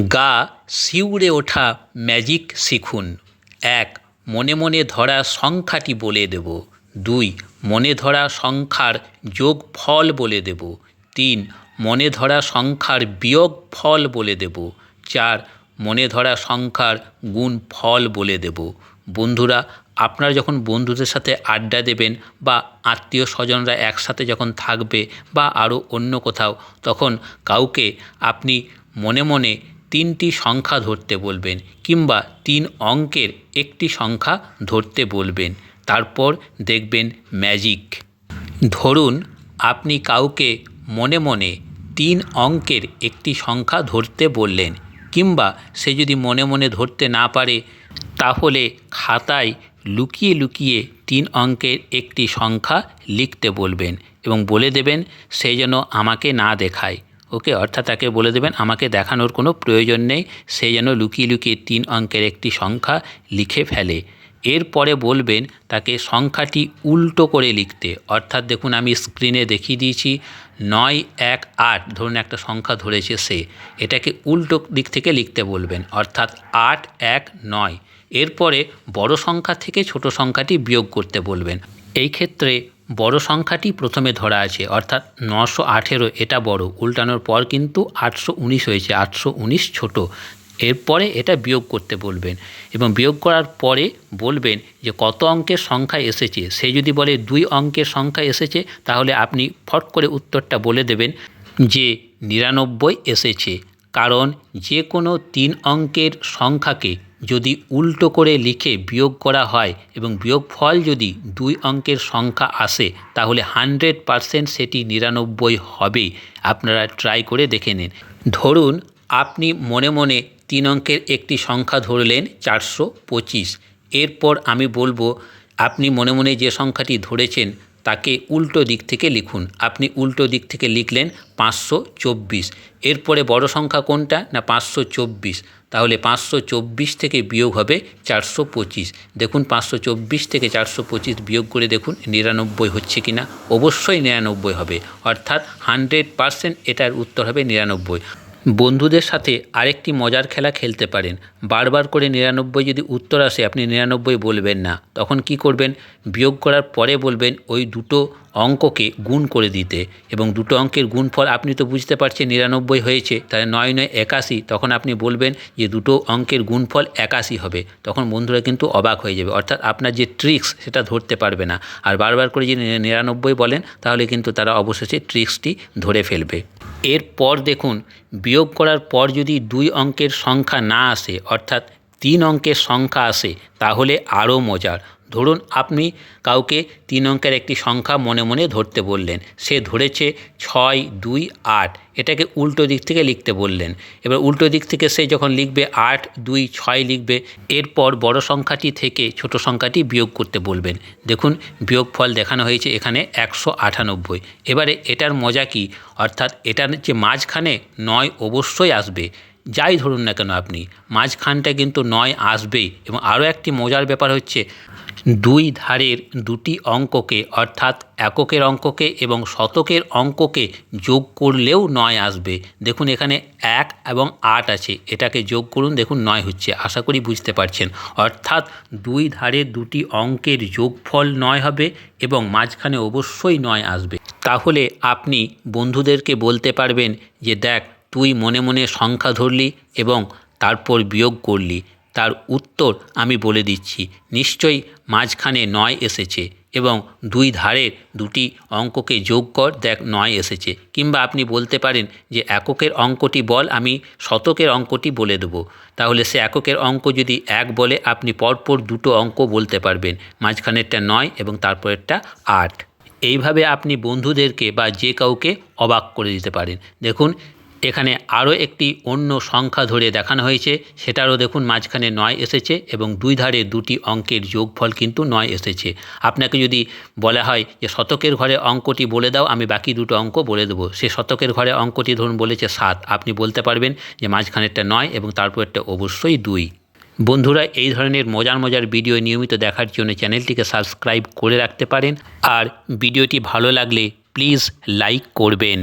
গা শিউরে ওঠা ম্যাজিক শিখুন। এক, মনে মনে ধরা সংখ্যাটি বলে দেব। দুই, মনে ধরা সংখ্যার যোগফল বলে দেব। তিন, মনে ধরা সংখ্যার বিয়োগফল বলে দেব। চার, মনে ধরা সংখ্যার গুণফল বলে দেব। বন্ধুরা, আপনারা যখন বন্ধুদের সাথে আড্ডা দেবেন বা আত্মীয় স্বজনরা একসাথে যখন থাকবে বা আরও অন্য কোথাও, তখন কাউকে আপনি মনে মনে তিনটি সংখ্যা ধরতে বলবেন কিংবা তিন অঙ্কের একটি সংখ্যা ধরতে বলবেন। তারপর দেখবেন ম্যাজিক ধরুন, আপনি কাউকে মনে মনে তিন অঙ্কের একটি সংখ্যা ধরতে বললেন কিংবা সে যদি মনে মনে ধরতে না পারে, তাহলে খাতায় লুকিয়ে লুকিয়ে তিন অঙ্কের একটি সংখ্যা লিখতে বলবেন এবং বলে দেবেন, সে যেন আমাকে না দেখায়। ওকে অর্থাৎ তাকে বলে দেবেন, আমাকে দেখানোর কোনো প্রয়োজন নেই, সে যেন লুকিয়ে লুকিয়ে তিন অঙ্কের একটি সংখ্যা লিখে ফেলে। এরপরে বলবেন, তাকে সংখ্যাটি উল্টো করে লিখতে। অর্থাৎ দেখুন, আমি স্ক্রিনে দেখিয়ে দিয়েছি, নয়, এক, আট, ধরুন একটা সংখ্যা ধরেছে সে। এটাকে উল্টো দিক থেকে লিখতে বলবেন, অর্থাৎ আট, এক, নয়। এরপরে বড় সংখ্যা থেকে ছোট সংখ্যাটি বিয়োগ করতে বলবেন। এই ক্ষেত্রে বড় সংখ্যাটি প্রথমে ধরা আছে, অর্থাৎ নশো আঠেরো এটা বড়, উল্টানোর পর কিন্তু আটশো উনিশ হয়েছে, আটশো উনিশ ছোটো। এরপরে এটা বিয়োগ করতে বলবেন এবং বিয়োগ করার পরে বলবেন যে কত অঙ্কের সংখ্যা এসেছে। সে যদি বলে দুই অঙ্কের সংখ্যা এসেছে, তাহলে আপনি ফট করে উত্তরটা বলে দেবেন যে নিরানব্বই এসেছে, কারণ যে কোনো তিন অঙ্কের সংখ্যাকে যদি উল্টো করে লিখে বিয়োগ করা হয় এবং বিয়োগ ফল যদি দুই অঙ্কের সংখ্যা আসে, তাহলে হানড্রেড পারসেন্ট সেটি নিরানব্বই হবে। আপনারা ট্রাই করে দেখে নিন। ধরুন, আপনি মনে মনে তিন অঙ্কের একটি সংখ্যা ধরলেন চারশো পঁচিশ। এরপর আমি বলব, আপনি মনে মনে যে সংখ্যাটি ধরেছেন তাকে উল্টো দিক থেকে লিখুন। আপনি উল্টো দিক থেকে লিখলেন পাঁচশো চব্বিশ। এরপরে বড় সংখ্যা কোনটা? না, পাঁচশো চব্বিশ। তাহলে পাঁচশো চব্বিশ থেকে বিয়োগ হবে চারশো পঁচিশ। দেখুন, পাঁচশো চব্বিশ থেকে চারশো পঁচিশ বিয়োগ করে দেখুন, নিরানব্বই হচ্ছে কি না? অবশ্যই নিরানব্বই হবে। অর্থাৎ হানড্রেড পারসেন্ট এটার উত্তর হবে নিরানব্বই। বন্ধুদের সাথে আরেকটি মজার খেলা খেলতে পারেন। বারবার করে নিরানব্বই যদি উত্তর আসে, আপনি নিরানব্বই বলবেন না। তখন কি করবেন? বিয়োগ করার পরে বলবেন ওই দুটো অঙ্ককে গুণ করে দিতে। এবং দুটো অঙ্কের গুণফল আপনি তো বুঝতে পারছেন নিরানব্বই হয়েছে, তাহলে নয় নয় একাশি। তখন আপনি বলবেন যে দুটো অঙ্কের গুণফল একাশি হবে। তখন বন্ধুরা কিন্তু অবাক হয়ে যাবে। অর্থাৎ আপনার যে ট্রিক্স, সেটা ধরতে পারবে না। আর বারবার করে যদি নিরানব্বই বলেন, তাহলে কিন্তু তারা অবশেষে ট্রিক্সটি ধরে ফেলবে। এরপর দেখুন, বিয়োগ করার পর যদি দুই অঙ্কের সংখ্যা না আসে, অর্থাৎ তিন অঙ্কের সংখ্যা আসে, তাহলে আরও মজার। ধরুন আপনি কাউকে তিন অঙ্কের একটি সংখ্যা মনে মনে ধরতে বললেন, সে ধরেছে ছয়, দুই, আট, এটাকে উল্টো দিক থেকে লিখতে বললেন। এবার উল্টো দিক থেকে সে যখন লিখবে আট, দুই, ছয় লিখবে, এরপর বড় সংখ্যাটি থেকে ছোট সংখ্যাটি বিয়োগ করতে বলবেন। দেখুন বিয়োগ ফল দেখানো হয়েছে এখানে একশো আটানব্বই। এবারে এটার মজা কি? অর্থাৎ এটার যে মাঝখানে নয় অবশ্যই আসবে। যাই ধরুন না কেন আপনি, মাঝখানটা কিন্তু নয় আসবেই। এবং আরও একটি মজার ব্যাপার হচ্ছে দুই ধারের দুটি অঙ্ককে, অর্থাৎ এককের অঙ্ককে এবং শতকের অঙ্ককে যোগ করলেও নয় আসবে। দেখুন এখানে এক এবং আট আছে, এটাকে যোগ করুন, দেখুন নয় হচ্ছে, আশা করি বুঝতে পারছেন। অর্থাৎ দুই ধারের দুটি অঙ্কের যোগফল নয় হবে এবং মাঝখানে অবশ্যই নয় আসবে। তাহলে আপনি বন্ধুদেরকে বলতে পারবেন যে, দেখ, তুই মনে মনে সংখ্যা ধরলি এবং তারপর বিয়োগ করলি। তার উত্তর আমি বলে দিচ্ছি। নিশ্চয়ই মাঝখানে নয় এসেছে এবং দুই ধারের দুটি অঙ্ককে যোগ কর, দেখ নয় এসেছে। কিংবা আপনি বলতে পারেন যে এককের অঙ্কটি বল, আমি শতকের অঙ্কটি বলে দেবো। তাহলে সে এককের অঙ্ক যদি এক বলে, আপনি পরপর দুটো অঙ্ক বলতে পারবেন। মাঝখানেরটা নয় এবং তারপরেরটা আট। এইভাবে আপনি বন্ধুদেরকে বা যে কাউকে অবাক করে দিতে পারেন। দেখুন এখানে আরও একটি অন্য সংখ্যা ধরে দেখানো হয়েছে, সেটারও দেখুন মাঝখানে নয় এসেছে এবং দুই ধারে দুটি অঙ্কের যোগফল কিন্তু নয় এসেছে। আপনাকে যদি বলা হয় যে শতকের ঘরে অঙ্কটি বলে দাও, আমি বাকি দুটো অঙ্ক বলে দেবো। সে শতকের ঘরে অঙ্কটি ধরুন বলেছে সাত। আপনি বলতে পারবেন যে মাঝখানেরটা নয় এবং তারপরটা অবশ্যই দুই। বন্ধুরা, এই ধরনের মজার মজার ভিডিও নিয়মিত দেখার জন্য চ্যানেলটিকে সাবস্ক্রাইব করে রাখতে পারেন। আর ভিডিওটি ভালো লাগলে প্লিজ লাইক করবেন।